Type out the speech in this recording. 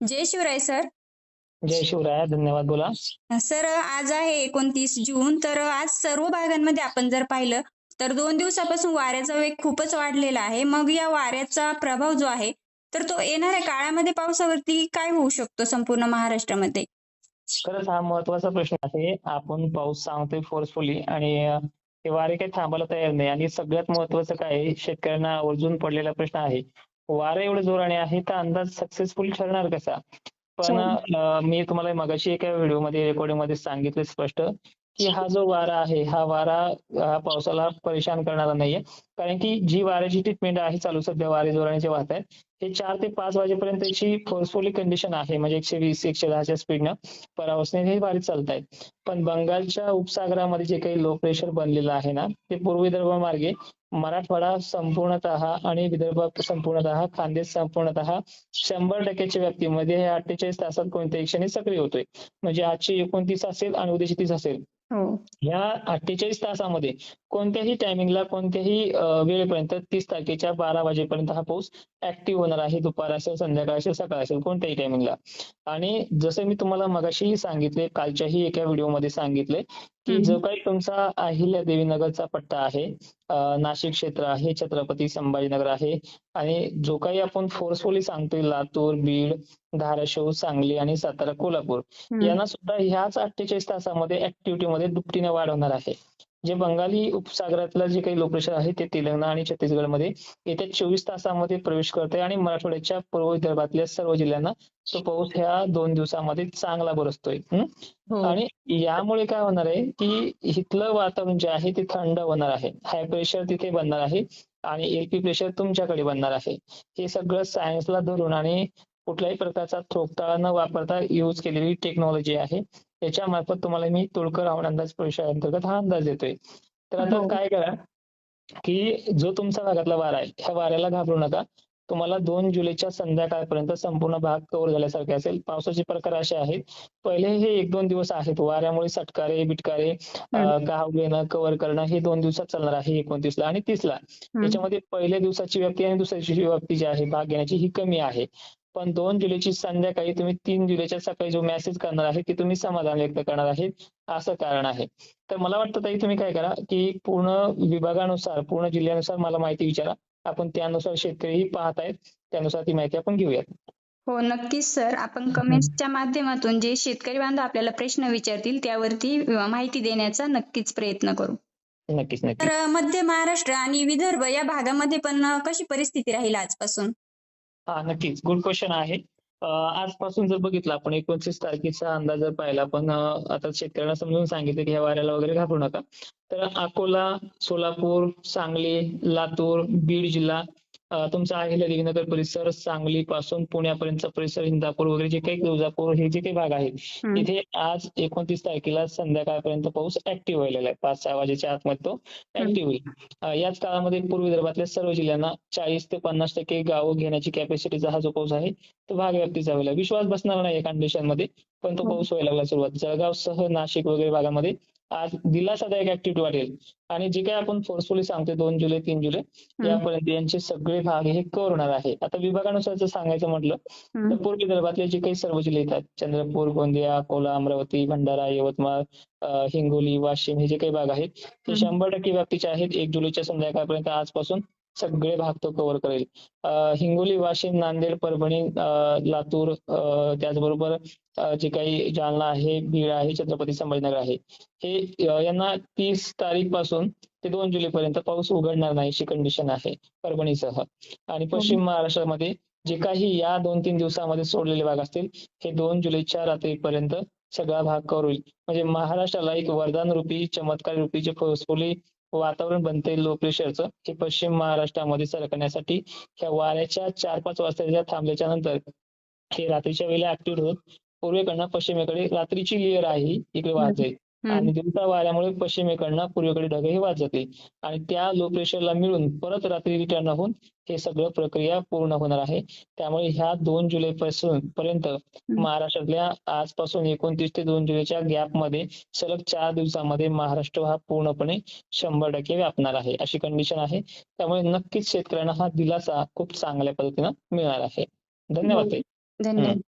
जय Shivray sir. जय शिवराय धन्यवाद बोला. सर आज आहे एकोणतीस जून तर आज सर्व भागांमध्ये आपण जर पाहिलं तर दोन दिवसापासून वाऱ्याचा वेग खूपच वाढलेला आहे. मग या वाऱ्याचा प्रभाव जो आहे तर तो येणाऱ्या काळामध्ये पावसावरती काय होऊ शकतो संपूर्ण महाराष्ट्रामध्ये? खरंच हा महत्त्वाचा प्रश्न आहे. आपण पाऊस सांगतोय फोर्सफुली आणि हे वारे काही थांबायला तयार नाही. आणि सगळ्यात महत्वाचं काय शेतकऱ्यांना आवर्जून पडलेला प्रश्न आहे. वारे एवढे जोराने आहे तर अंदाज सक्सेसफुल ठरणार कसा? पण मी तुम्हाला मगाशी एका व्हिडिओमध्ये रेकॉर्डिंगमध्ये सांगितलं स्पष्ट की हा जो वारा आहे हा वारा हा पावसाला परेशान करणारा नाहीये. कारण की जी वाऱ्याची ट्रीटमेंट आहे चालू सध्या वारे जोराने जे वाहत आहेत हे चार ते पाच वाजेपर्यंतची फोर्सफुली कंडिशन आहे. म्हणजे एकशे वीस एकशे दहाच्या स्पीडनं परावसने हे वारे चालत आहेत पण बंगालच्या उपसागरामध्ये जे काही लो प्रेशर बनलेलं आहे ना ते पूर्व विदर्भ मार्गे मराठवाडा संपूर्णतः आणि विदर्भ संपूर्णतः खानदेश संपूर्णतः शंभर टक्क्याच्या व्याप्तीमध्ये हे अठ्ठेचाळीस तासात कोणत्याही क्षणी सक्रिय होतोय. म्हणजे आजची एकोणतीस असेल आणि उद्याची तीस असेल. हो. ह्या अठ्ठेचाळीस तासामध्ये कोणत्याही टायमिंगला कोणत्याही वेळेपर्यंत तीस तारखेच्या बारा वाजेपर्यंत हा पाऊस ऍक्टिव्ह होणार आहे दुपार असेल संध्याकाळ असेल सकाळ असेल कोणत्याही टायमिंगला आणि जसं मी तुम्हाला मगाशीही सांगितले कालच्याही एका व्हिडिओमध्ये सांगितले की. जो काही तुमचा अहिल्या देवीनगरचा पट्टा आहे नाशिक क्षेत्र आहे छत्रपती संभाजीनगर आहे आणि जो काही आपण फोर्सफुली सांगतोय लातूर बीड धाराशिव सांगली आणि सातारा कोल्हापूर. यांना सुद्धा ह्याच अठ्ठेचाळीस तासामध्ये ऍक्टिव्हिटीमध्ये दुपटीने वाढ होणार आहे जे बंगाली उपसागरातलं जे काही लो प्रेशर आहे ते तेलंगणा आणि छत्तीसगडमध्ये येत्या चोवीस तासामध्ये प्रवेश करते आणि मराठवाड्याच्या पूर्व विदर्भातल्या सर्व जिल्ह्यांना तो पाऊस ह्या दोन दिवसामध्ये चांगला बरसतोय? हो? आणि यामुळे काय होणार आहे की इथलं वातावरण जे आहे ते थंड होणार आहे. हाय प्रेशर तिथे बनणार आहे आणि एलपी प्रेशर तुमच्याकडे बनणार आहे. हे सगळं सायन्सला धरून आणि कुठल्याही प्रकारचा थोपटाळा न वापरता यूज केलेली टेक्नॉलॉजी आहे. त्याच्या मार्फत तुम्हाला मी तुळकर हवामान अंदाज परिषदेअंतर्गत हा अंदाज देतोय. तर आता हो. काय करा की जो तुमचा भागातला वारा आहे ह्या वाऱ्याला घाबरू नका. तुम्हाला दोन जुलैच्या संध्याकाळपर्यंत संपूर्ण भाग कव्हर झाल्यासारखे असेल. पावसाचे प्रकार असे आहेत. पहिले हे एक दोन दिवस आहेत. वाऱ्यामुळे सटकारे बिटकारे. गाव घेणं कव्हर करणं हे दोन दिवसात चालणार आहे. एकोणतीसला आणि तीसला. त्याच्यामध्ये पहिल्या दिवसाची व्याप्ती आणि दुसऱ्या व्याप्ती जी आहे भाग घेण्याची ही कमी आहे. पण दोन जुलैची संध्याकाळी तुम्ही तीन जुलैच्या सकाळी जो मेसेज करणार आहे की तुम्ही समाधान व्यक्त करणार आहे असं कारण आहे. तर मला वाटतं ताई तुम्ही काय करा की पूर्ण विभागानुसार पूर्ण जिल्ह्यानुसार मला माहिती विचारा. आपण त्यानुसार शेतकरीही पाहत आहेत त्यानुसार ती माहिती आपण घेऊयात. हो नक्कीच सर. आपण कमेंट्सच्या माध्यमातून जे शेतकरी बांधव आपल्याला प्रश्न विचारतील त्यावरती माहिती देण्याचा नक्कीच प्रयत्न करू. नक्कीच. तर मध्य महाराष्ट्र आणि विदर्भ या भागामध्ये पण कशी परिस्थिती राहील आजपासून? हा नक्कीच. गुड क्वेश्चन आहे. आजपासून जर बघितलं आपण एकोणतीस तारखेचा अंदाज जर पाहिला पण आता शेतकऱ्यांना समजून सांगितलं की ह्या वाऱ्याला वगैरे घाबरू नका. तर अकोला सोलापूर सांगली लातूर बीड जिल्हा तुमचा अहिल्यादेवीनगर परिसर सांगली पासून पुण्यापर्यंतचा परिसर इंदापूर वगैरे जे काही तुळजापूर हे जे काही भाग आहेत. इथे आज एकोणतीस तारखेला संध्याकाळपर्यंत पाऊस ऍक्टिव्ह व्हायला आहे. पाच सहा वाजेच्या आतमध्ये तो ऍक्टिव्ह होईल. याच काळामध्ये पूर्व विदर्भातल्या सर्व जिल्ह्यांना चाळीस ते पन्नास टक्के गावं घेण्याची कॅपॅसिटीचा हा जो पाऊस आहे तो भाग व्याप्तीचा व्हायला विश्वास बसणार नाही या कंडिशनमध्ये पण तो हो. पाऊस व्हायला लागला सुरुवात. जळगाव सह नाशिक वगैरे भागामध्ये आज दिलासादायक ऍक्टिव्हिटी वाढेल आणि जे काही आपण फोर्सफुली सांगतोय दोन जुलै तीन जुलै यापर्यंत यांचे सगळे भाग हे कव्हर होणार आहे आता विभागानुसार जर सांगायचं म्हटलं. तर पूर्व विदर्भातले जे काही सर्व जिल्हे येतात चंद्रपूर गोंदिया अकोला अमरावती भंडारा यवतमाळ हिंगोली वाशिम हे जे काही भाग आहेत ते. शंभर टक्के व्याप्तीचे आहेत एक जुलैच्या संध्याकाळपर्यंत आजपासून सगळे भाग तो कव्हर करेल हिंगोली वाशिम नांदेड परभणी लातूर त्याचबरोबर जे काही जालना आहे बीड आहे छत्रपती संभाजीनगर आहे. हे यांना तीस तारीखपासून ते दोन जुलै पर्यंत पाऊस उघडणार नाही अशी कंडिशन आहे परभणीसह. आणि पश्चिम महाराष्ट्रामध्ये जे काही या दोन तीन दिवसामध्ये सोडलेले भाग असतील हे दोन जुलैच्या रात्रीपर्यंत सगळा भाग कव्हर होईल. म्हणजे महाराष्ट्राला एक वरदान रूपी चमत्कार रूपी जे वातावरण बनते लो प्रेशरचं हे पश्चिम महाराष्ट्रामध्ये सरकण्यासाठी ह्या वाऱ्याच्या चार पाच वाजताच्या थांबल्याच्या नंतर हे रात्रीच्या वेळेला ऍक्टिव्ह होत पूर्वेकडनं पश्चिमेकडे रात्रीची लेअर आहे ही इकडे वाहत जाईल आणि दिवसा वाऱ्यामुळे पश्चिमेकडनं पूर्वेकडे ढग हे वाहत आणि त्या लो प्रेशरला मिळून परत रात्री रिटर्न होऊन हे सगळं प्रक्रिया पूर्ण होणार आहे. त्यामुळे ह्या दोन जुलै पासून पर्यंत महाराष्ट्रातल्या आजपासून एकोणतीस ते दोन जुलैच्या गॅपमध्ये सलग चार दिवसामध्ये महाराष्ट्र हा पूर्णपणे शंभर टक्के व्यापणार आहे. अशी कंडिशन आहे. त्यामुळे नक्कीच शेतकऱ्यांना हा दिलासा खूप चांगल्या पद्धतीनं मिळणार आहे. धन्यवाद. धन्यवाद.